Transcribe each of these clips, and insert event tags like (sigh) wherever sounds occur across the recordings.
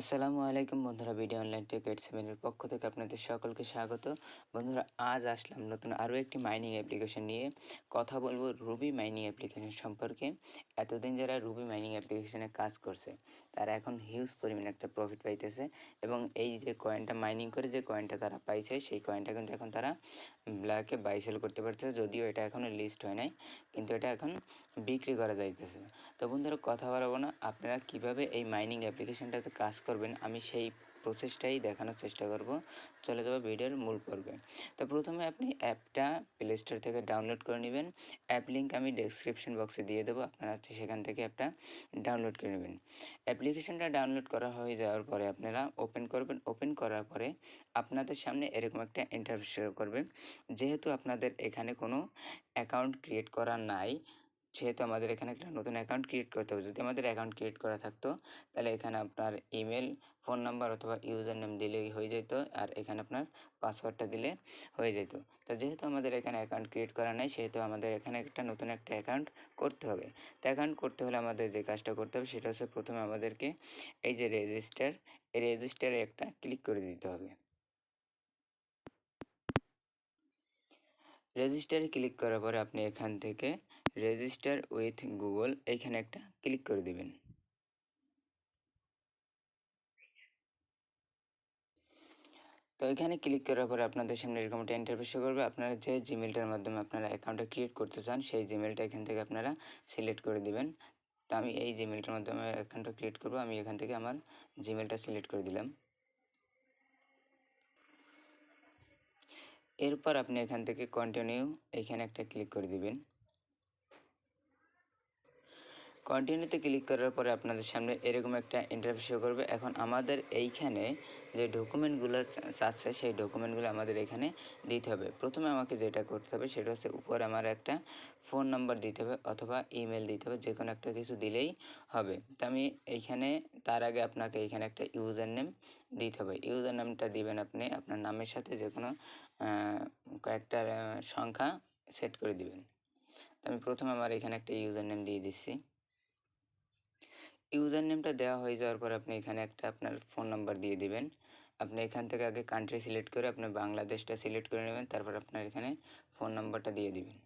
আসসালামু আলাইকুম বন্ধুরা ভিডিও অনলাইন টেক এইট সেভেনের পক্ষ থেকে আপনাদের সকলকে স্বাগত। বন্ধুরা, আজ আসলাম নতুন আরও একটি মাইনিং অ্যাপ্লিকেশন নিয়ে। কথা বলব রুবি মাইনিং অ্যাপ্লিকেশন সম্পর্কে। এতদিন যারা রুবি মাইনিং অ্যাপ্লিকেশনে কাজ করছে, তারা এখন হিউজ পরিমাণে একটা প্রফিট পাইতেছে এবং এই যে কয়েনটা মাইনিং করে যে কয়েনটা তারা পাইছে, সেই কয়েনটা কিন্তু এখন তারা ব্ল্যাকে বাই সেল করতে পারতেছে, যদিও এটা এখনও লিস্ট হয় নাই, কিন্তু এটা এখন বিক্রি করা যাইতেছে। তো বন্ধুরা, কথা বাড়াবো না। আপনারা কীভাবে এই মাইনিং অ্যাপ্লিকেশনটাতে কাজ করবেন, আমি সেই প্রসেসটাই দেখানোর চেষ্টা করব। চলে যাব ভিডিওর মূল পর্বে। তো প্রথমে আপনি অ্যাপটা প্লে স্টোর থেকে ডাউনলোড করে নেবেন। অ্যাপ লিঙ্ক আমি ডেসক্রিপশন বক্সে দিয়ে দেবো। আপনারা সেখান থেকে অ্যাপটা ডাউনলোড করে নেবেন। অ্যাপ্লিকেশনটা ডাউনলোড করা হয়ে যাওয়ার পরে আপনারা ওপেন করবেন। ওপেন করার পরে আপনাদের সামনে এরকম একটা ইন্টারভিউ করবে। যেহেতু আপনাদের এখানে কোনো অ্যাকাউন্ট ক্রিয়েট করা নাই সেহেতু আমাদের এখানে একটা নতুন অ্যাকাউন্ট ক্রিয়েট করতে হবে, যদি আমাদের অ্যাকাউন্ট ক্রিয়েট করা থাকতো, তাহলে এখানে আপনার ইমেল ফোন নাম্বার অথবা ইউজার নেম দিলেই হয়ে যেত আর এখানে আপনার পাসওয়ার্ডটা দিলে হয়ে যেত। তো যেহেতু আমাদের এখানে অ্যাকাউন্ট ক্রিয়েট করা নাই, সেহেতু আমাদের এখানে একটা নতুন একটা অ্যাকাউন্ট করতে হবে। তো অ্যাকাউন্ট করতে হলে আমাদের যে কাজটা করতে হবে, সেটা হচ্ছে প্রথমে আমাদেরকে এই যে রেজিস্টার এই রেজিস্টারে একটা ক্লিক করে দিতে হবে। রেজিস্টারে ক্লিক করার পরে আপনি এখান থেকে রেজিস্টার উইথ গুগল এইখানে একটা ক্লিক করে দিবেন। তো এখানে ক্লিক করার পরে আপনাদের সামনে এরকম একটা ইন্টারফেস করবে। আপনারা যে জিমেলটার মাধ্যমে আপনারা অ্যাকাউন্টটা ক্রিয়েট করতে চান, সেই জিমেলটা এখান থেকে আপনারা সিলেক্ট করে দিবেন। তো আমি এই জিমেলটার মাধ্যমে অ্যাকাউন্টটা ক্রিয়েট করব। আমি এখান থেকে আমার জিমেলটা সিলেক্ট করে দিলাম। এরপর আপনি এখান থেকে কন্টিনিউ এখানে একটা ক্লিক করে দিবেন। কন্টিনিউতে ক্লিক করার পরে আপনাদের সামনে এরকম একটা ইন্টারভিউ শো করবে। এখন আমাদের এইখানে যে ডকুমেন্টগুলো চাচ্ছে সেই ডকুমেন্টগুলো আমাদের এখানে দিতে হবে। প্রথমে আমাকে যেটা করতে হবে, সেটা হচ্ছে উপরে আমার একটা ফোন নাম্বার দিতে হবে অথবা ইমেল দিতে হবে যে কোনো একটা কিছু দিলেই হবে। তো আমি এইখানে, তার আগে আপনাকে এইখানে একটা ইউজার নেম দিতে হবে। ইউজার নেমটা দিবেন আপনি, আপনার নামের সাথে যে কোনো কয়েকটা সংখ্যা সেট করে দিবেন। তো আমি প্রথমে আমার এখানে একটা ইউজার নেম দিয়ে দিচ্ছি। ইউজার নেমটা দেওয়া হয়ে যাওয়ার পর আপনি এখানে একটা আপনার ফোন নাম্বার দিয়ে দিবেন। আপনি এখান থেকে আগে কান্ট্রি সিলেক্ট করে আপনি বাংলাদেশটা সিলেক্ট করে নেবেন, তারপর আপনার এখানে ফোন নাম্বারটা দিয়ে দিবেন।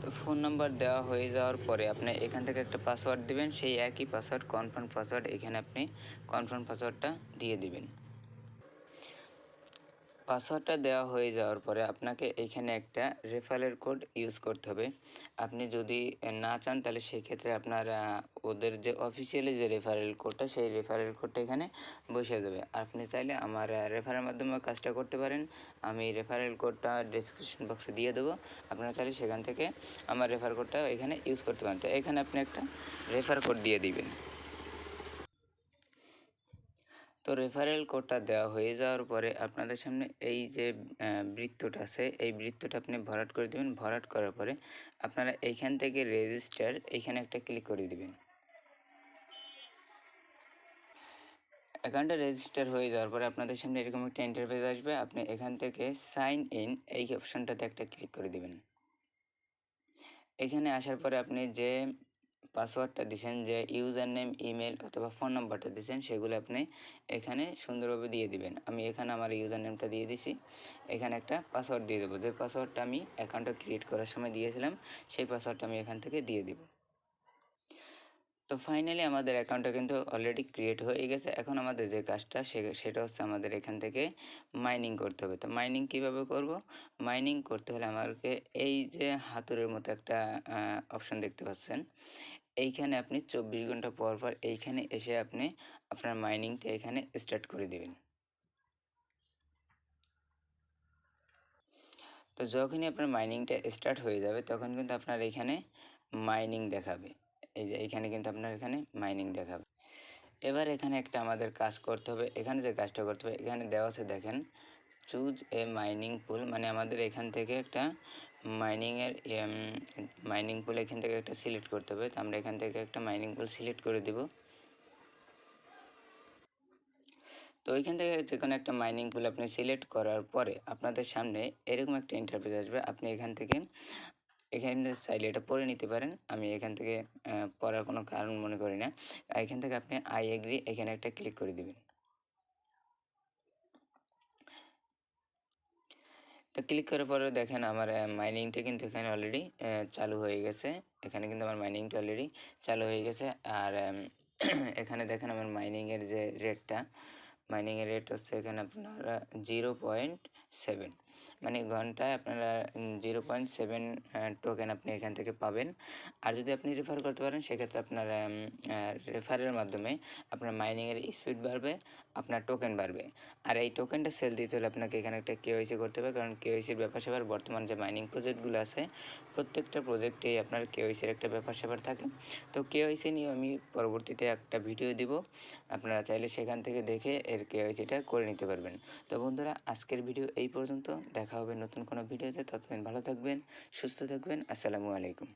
তো ফোন নাম্বার দেওয়া হয়ে যাওয়ার পরে আপনি এখান থেকে একটা পাসওয়ার্ড দিবেন, সেই একই পাসওয়ার্ড কনফার্ম পাসওয়ার্ড এখানে আপনি কনফার্ম পাসওয়ার্ডটা দিয়ে দিবেন। পাসওয়ার্ডটা দেওয়া হয়ে যাওয়ার পরে আপনাকে এখানে একটা রেফারেল কোড ইউজ করতে হবে। আপনি যদি না চান তাহলে সেক্ষেত্রে আপনার ওদের যে অফিসিয়ালি যে রেফারেল কোডটা সেই রেফারেল কোডটা এখানে বসে যাবে আপনি চাইলে আমার রেফারের মাধ্যমে কাজটা করতে পারেন। আমি রেফারেল কোডটা ডিসক্রিপশন বক্সে দিয়ে দেবো। আপনারা চাইলে সেখান থেকে আমার রেফার কোডটা এখানে ইউজ করতে পারেন। তো এখানে আপনি একটা রেফার কোড দিয়ে দিবেন। তো রেফারেল কোডটা দেওয়া হয়ে যাওয়ার পরে আপনাদের সামনে এই যে বৃত্তটা আছে, এই বৃত্তটা আপনি ভরাট করে দেবেন। ভরাট করার পরে আপনারা এইখান থেকে রেজিস্টার এইখানে একটা ক্লিক করে দিবেন। অ্যাকাউন্টটা রেজিস্টার হয়ে যাওয়ার পরে আপনাদের সামনে এরকম একটা ইন্টারফেস আসবে। আপনি এখান থেকে সাইন ইন এই অপশনটাতে একটা ক্লিক করে দিবেন। এখানে আসার পরে আপনি যে পাসওয়ার্ডটা দিয়েছেন যে ইউজার নেম ইমেল অথবা ফোন নাম্বারটা দিয়েছেন সেগুলো আপনি এখানে সুন্দরভাবে দিয়ে দিবেন। আমি এখানে আমার ইউজার নেমটা দিয়ে দিছি। এখানে একটা পাসওয়ার্ড দিয়ে দেবো। যে পাসওয়ার্ডটা আমি অ্যাকাউন্টটা ক্রিয়েট করার সময় দিয়েছিলাম, সেই পাসওয়ার্ডটা আমি এখান থেকে দিয়ে দিব। তো ফাইনালি আমাদের অ্যাকাউন্টটা কিন্তু অলরেডি ক্রিয়েট হয়ে গেছে। এখন আমাদের যে কাজটা সেটা হচ্ছে আমাদের এখান থেকে মাইনিং করতে হবে। তো মাইনিং কীভাবে করব? মাইনিং করতে হলে আমাকে এই যে হাতুরের মতো একটা অপশন দেখতে পাচ্ছেন। এইখানে আপনি চব্বিশ ঘণ্টা পর পর এইখানে এসে আপনি আপনার মাইনিংটা এখানে স্টার্ট করে দেবেন। তো যখনই আপনার মাইনিংটা স্টার্ট হয়ে যাবে, তখন কিন্তু আপনার এখানে মাইনিং দেখাবে। এই যে এখানে কিন্তু আপনার এখানে মাইনিং দেখাবে এবার এখানে একটা আমাদের কাজ করতে হবে। এখানে যে কাজটা করতে হবে, এখানে দেওয়া আছে দেখেন চুজ এ মাইনিং পুল মানে আমাদের এখান থেকে একটা মাইনিংয়ের মাইনিং পুল এখান থেকে একটা সিলেক্ট করতে হবে। তো আমরা এখান থেকে একটা মাইনিং পুল সিলেক্ট করে দেব। তো ওইখান থেকে যে কোনো একটা মাইনিং পুল আপনি সিলেক্ট করার পরে আপনাদের সামনে এরকম একটা ইন্টারফেস আসবে। আপনি এখান থেকে এখানে চাইলে এটা পড়ে নিতে পারেন। আমি এখান থেকে পড়ার কোনো কারণ মনে করি না। এখান থেকে আপনি আই এগ্রি এখানে একটা ক্লিক করে দিবেন। তো ক্লিক করার পরে দেখেন আমার মাইনিংটা কিন্তু এখানে অলরেডি চালু হয়ে গেছে। এখানে কিন্তু আমার মাইনিংটা অলরেডি চালু হয়ে গেছে। আর (clears throat) এখানে দেখেন আমার মাইনিংয়ের যে রেটটা মাইনিংয়ের রেট হচ্ছে এখানে আপনার জিরো পয়েন্ট সেভেন মানে ঘন্টায় আপনারা জিরো পয়েন্ট সেভেন টোকেন আপনি এখান থেকে পাবেন। আর যদি আপনি রেফার করতে পারেন, সেক্ষেত্রে আপনার রেফারের মাধ্যমে আপনার মাইনিংয়ের স্পিড বাড়বে, আপনার টোকেন বাড়বে। আর এই টোকেনটা সেল দিতে হলে আপনাকে এখানে একটা কেওয়াইসি করতে হবে, কারণ কেওয়াইসির ব্যাপার স্যাপার বর্তমান যে মাইনিং প্রজেক্টগুলো আছে, প্রত্যেকটা প্রজেক্টেই আপনার কেওয়াইসির একটা ব্যাপার স্যাপার থাকে। তো কেওয়াইসি নিয়ে আমি পরবর্তীতে একটা ভিডিও দিব। আপনারা চাইলে সেখান থেকে দেখে এর কেওয়াইসিটা করে নিতে পারবেন। তো বন্ধুরা, আজকের ভিডিও এই পর্যন্ত। দেখা হবে নতুন কোনো ভিডিওতে ততদিন ভালো থাকবেন সুস্থ থাকবেন আসসালামু আলাইকুম।